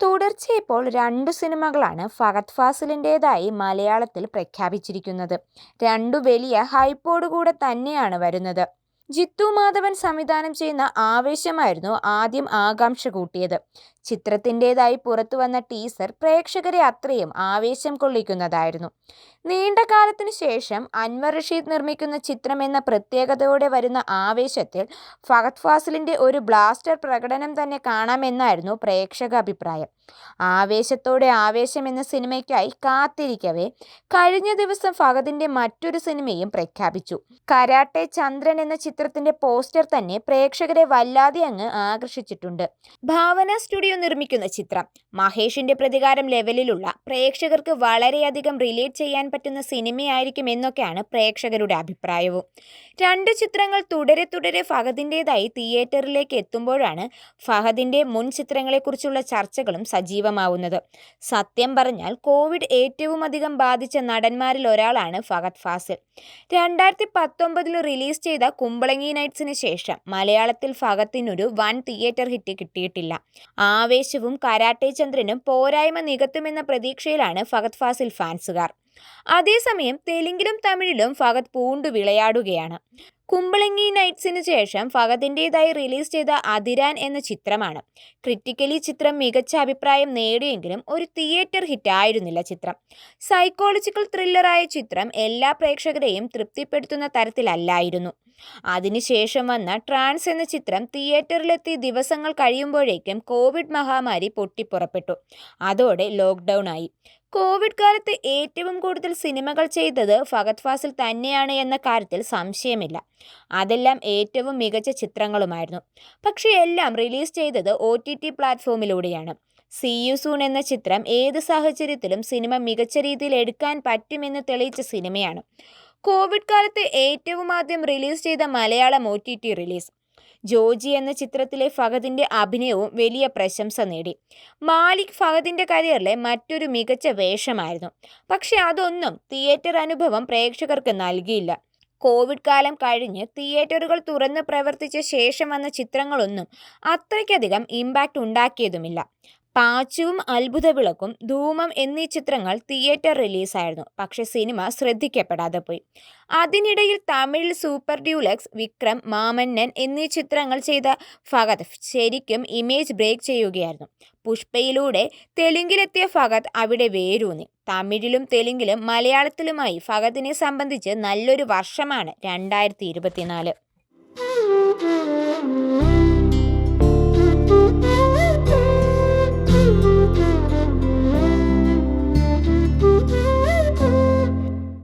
തുടർച്ചയായി ഇപ്പോൾ രണ്ടു സിനിമകളാണ് ഫഹദ് ഫാസിലിന്റെതായി മലയാളത്തിൽ പ്രഖ്യാപിച്ചിരിക്കുന്നത്. രണ്ടു വലിയ ഹൈപ്പോടുകൂടെ തന്നെയാണ് വരുന്നത്. ജിത്തു മാധവൻ സംവിധാനം ചെയ്യുന്ന ആവേശമായിരുന്നു ആദ്യം ആകാംക്ഷ കൂട്ടിയത്. ചിത്രത്തിന്റെതായി പുറത്തുവന്ന ടീസർ പ്രേക്ഷകരെ അത്രയും ആവേശം കൊള്ളിക്കുന്നതായിരുന്നു. നീണ്ട കാലത്തിനു ശേഷം അൻവർ റഷീദ് നിർമ്മിക്കുന്ന ചിത്രം എന്ന പ്രത്യേകതയോടെ വരുന്ന ആവേശത്തിൽ ഫഹദ് ഫാസിലിന്റെ ഒരു ബ്ലാസ്റ്റർ പ്രകടനം തന്നെ കാണാമെന്നായിരുന്നു പ്രേക്ഷക അഭിപ്രായം. ആവേശത്തോടെ ആവേശം എന്ന സിനിമയ്ക്കായി കാത്തിരിക്കവേ കഴിഞ്ഞ ദിവസം ഫഹദിന്റെ മറ്റൊരു സിനിമയും പ്രഖ്യാപിച്ചു. കരാട്ടെ ചന്ദ്രൻ എന്ന ചിത്രത്തിന്റെ പോസ്റ്റർ തന്നെ പ്രേക്ഷകരെ വല്ലാതെ അങ്ങ് ആകർഷിച്ചിട്ടുണ്ട്. ഭാവന സ്റ്റുഡിയോ നിർമ്മിക്കുന്ന ചിത്രം. മഹേഷിന്റെ പ്രതികാരം ലെവലിലുള്ള പ്രേക്ഷകർക്ക് വളരെയധികം റിലേറ്റ് ചെയ്യാൻ പറ്റുന്ന സിനിമയായിരിക്കും എന്നൊക്കെയാണ് പ്രേക്ഷകരുടെ അഭിപ്രായവും. രണ്ട് ചിത്രങ്ങൾ തുടരെ തുടരെ ഫഹദിന്റെതായി തിയേറ്ററിലേക്ക് എത്തുമ്പോഴാണ് ഫഹദിന്റെ മുൻ ചിത്രങ്ങളെക്കുറിച്ചുള്ള ചർച്ചകളും സജീവമാവുന്നത്. സത്യം പറഞ്ഞാൽ കോവിഡ് ഏറ്റവും അധികം ബാധിച്ച നടന്മാരിൽ ഒരാളാണ് ഫഹദ് ഫാസിൽ. രണ്ടായിരത്തി പത്തൊമ്പതിൽ റിലീസ് ചെയ്ത കുമ്പളങ്ങി നൈറ്റ്സിന് ശേഷം മലയാളത്തിൽ ഫഹത്തിനൊരു വൺ തിയേറ്റർ ഹിറ്റ് കിട്ടിയിട്ടില്ല. ആവേശവും കരാട്ടെ ചന്ദ്രനും പോരായ്മ നികത്തുമെന്ന പ്രതീക്ഷയിലാണ് ഫഹദ് ഫാസിൽ ഫാൻസുകാർ. അതേസമയം തെലുങ്കിലും തമിഴിലും ഫഹദ് പൂണ്ടു വിളയാടുകയാണ് കുമ്പളങ്ങി നൈറ്റ്സിന് ശേഷം ഫഹദിന്റെതായി റിലീസ് ചെയ്ത അതിരാൻ എന്ന ചിത്രമാണ്. ക്രിറ്റിക്കലി ചിത്രം മികച്ച അഭിപ്രായം നേടിയെങ്കിലും ഒരു തിയേറ്റർ ഹിറ്റ് ആയിരുന്നില്ല ചിത്രം. സൈക്കോളജിക്കൽ ത്രില്ലറായ ചിത്രം എല്ലാ പ്രേക്ഷകരെയും തൃപ്തിപ്പെടുത്തുന്ന തരത്തിലല്ലായിരുന്നു. അതിനുശേഷം വന്ന ട്രാൻസ് എന്ന ചിത്രം തിയേറ്ററിലെത്തി ദിവസങ്ങൾ കഴിയുമ്പോഴേക്കും കോവിഡ് മഹാമാരി പൊട്ടിപ്പുറപ്പെട്ടു. അതോടെ ലോക്ക്ഡൗൺ ആയി. കോവിഡ് കാലത്ത് ഏറ്റവും കൂടുതൽ സിനിമകൾ ചെയ്തത് ഫഹദ് ഫാസിൽ തന്നെയാണ് എന്ന കാര്യത്തിൽ സംശയമില്ല. അതെല്ലാം ഏറ്റവും മികച്ച ചിത്രങ്ങളുമായിരുന്നു. പക്ഷേ എല്ലാം റിലീസ് ചെയ്തത് ഒ ടി ടി പ്ലാറ്റ്ഫോമിലൂടെയാണ്. സി യു സൂൺ എന്ന ചിത്രം ഏത് സാഹചര്യത്തിലും സിനിമ മികച്ച രീതിയിൽ എടുക്കാൻ പറ്റുമെന്ന് തെളിയിച്ച സിനിമയാണ്. കോവിഡ് കാലത്ത് ഏറ്റവും ആദ്യം റിലീസ് ചെയ്ത Malayalam O T T release. Joji എന്ന ചിത്രത്തിലെ ഫഹദിന്റെ അഭിനയവും വലിയ പ്രശംസ നേടി. മാലിക് ഫഹദിന്റെ കരിയറിലെ മറ്റൊരു മികച്ച വേഷമായിരുന്നു. പക്ഷെ അതൊന്നും തിയേറ്റർ അനുഭവം പ്രേക്ഷകർക്ക് നൽകിയില്ല. കോവിഡ് കാലം കഴിഞ്ഞ് തിയേറ്ററുകൾ തുറന്ന് പ്രവർത്തിച്ച ശേഷം വന്ന ചിത്രങ്ങളൊന്നും അത്രയ്ക്കധികം ഇമ്പാക്റ്റ് ഉണ്ടാക്കിയതുമില്ല. പാച്ചുവും അത്ഭുത വിളക്കും ധൂമം എന്നീ ചിത്രങ്ങൾ തിയേറ്റർ റിലീസായിരുന്നു. പക്ഷെ സിനിമ ശ്രദ്ധിക്കപ്പെടാതെ പോയി. അതിനിടയിൽ തമിഴിൽ സൂപ്പർ ഡ്യൂലക്സ് വിക്രം മാമന്നൻ എന്നീ ചിത്രങ്ങൾ ചെയ്ത ഫഗത് ശരിക്കും ഇമേജ് ബ്രേക്ക് ചെയ്യുകയായിരുന്നു. പുഷ്പയിലൂടെ തെലുങ്കിലെത്തിയ ഫഗത് അവിടെ വേരൂന്നി. തമിഴിലും തെലുങ്കിലും മലയാളത്തിലുമായി ഫഹദിനെ സംബന്ധിച്ച് നല്ലൊരു വർഷമാണ് രണ്ടായിരത്തി ഇരുപത്തിനാല്.